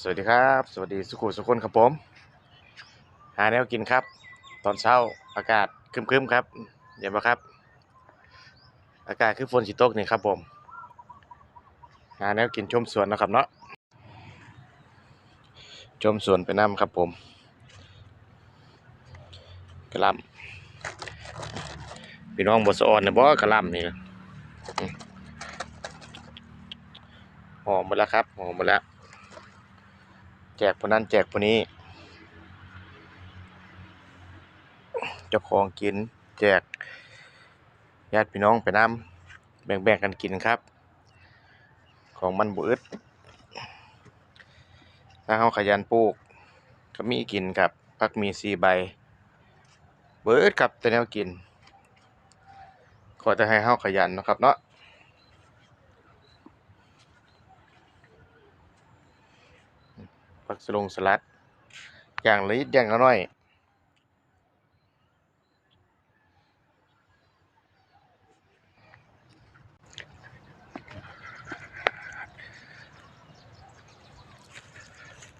สวัสดีครับ สวัสดีสุขุสุขคนครับผม หาแนวกินครับ ตอนเช้าอากาศครึมๆครับเย็นปะครับ อากาศคือฝนสิตกนี่ครับผม หาแนวกินชมสวนนะครับเนาะชมสวนไปน้ำครับผมกระลำพี่น้องบสะออนนะบ่กระลำนี่หอมหมดแล้วครับหอมหมดแล้ว แจกคนนั้นแจกคนนี้ เจ้าของกินแจกญาติพี่น้องไปนำแบ่งๆกันกินครับ ของมันบุอึดถ้าเขาขยันปลูก ก็มีกินครับพักมีสีใบ เบิดครับแต่แนวกิน ขอจะให้เขาขยันนะครับเนาะ ผักสลงสลัด อย่างละนิดอย่างละน้อย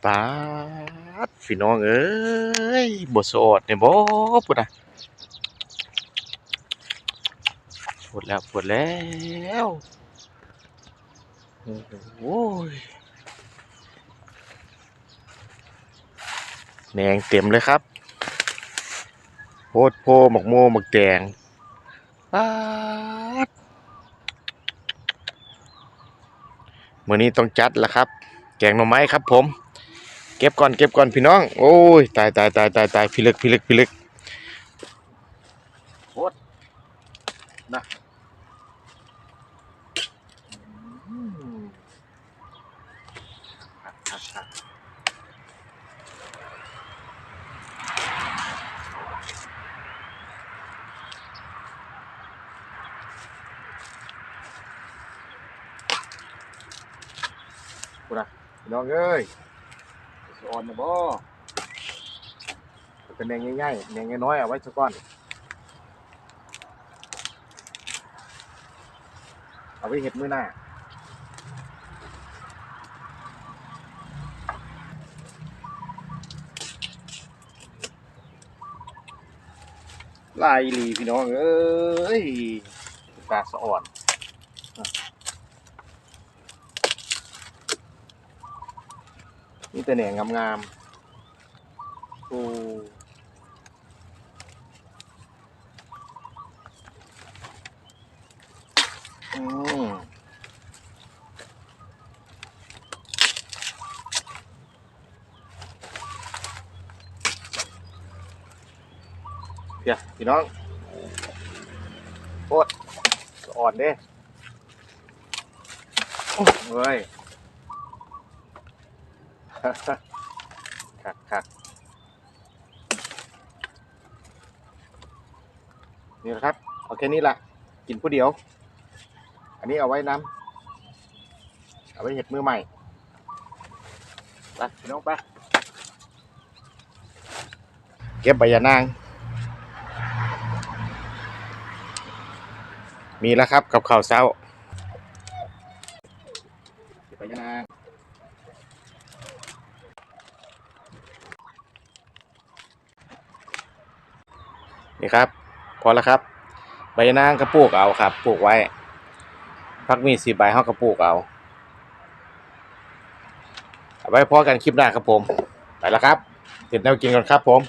ปาดพี่น้องเอ้ยบสอดเนี่ยบ่ปุ่นอะปวดแล้วปวดแล้ว โอ้ย แหนงเต็มเลยครับโพดโพหมกโมหมกแดงป๊าดมื้อนี้ต้องจัดแล้วครับ แกงหน่อไม้ครับ ผม เก็บก่อนเก็บก่อนพี่น้อง โอ้ยตายตายตายตายตายพิลึกพิลึกพิลึกโคตรนะอืมคักคักคั กพูดนะพี่น้องเอ้ยสอนนะบ่เป็นแนงง่ายๆแนงน้อยๆเอาไว้สักก้อน เอาไว้เห็ดมือหน้าลายลีพี่น้องเอ้ยปลาสะอ่อน นี่แต่แหน่งงามๆโอ้อืมเดี๋ยวพี่น้องโคตรอ่อนเด้โอ้เฮ้ย คักคักนี่แหละครับเอาแค่นี้ละกินผู้เดียว อันนี้เอาไว้น้ำเอาไว้เห็ดมือใหม่ไปพี่น้องไปเก็บใบยานาง มีแล้วครับกับข้าวเช้าใบยานาง นี่ครับ พอแล้วครับ ใบนางกระปูกเอาครับปลูกไว้พักมีสีใบห้ากระปูกเอาเอาไว้พอกันคลิปหน้าครับผม ไปแล้วครับเสร็จแนวกินก่อนครับผม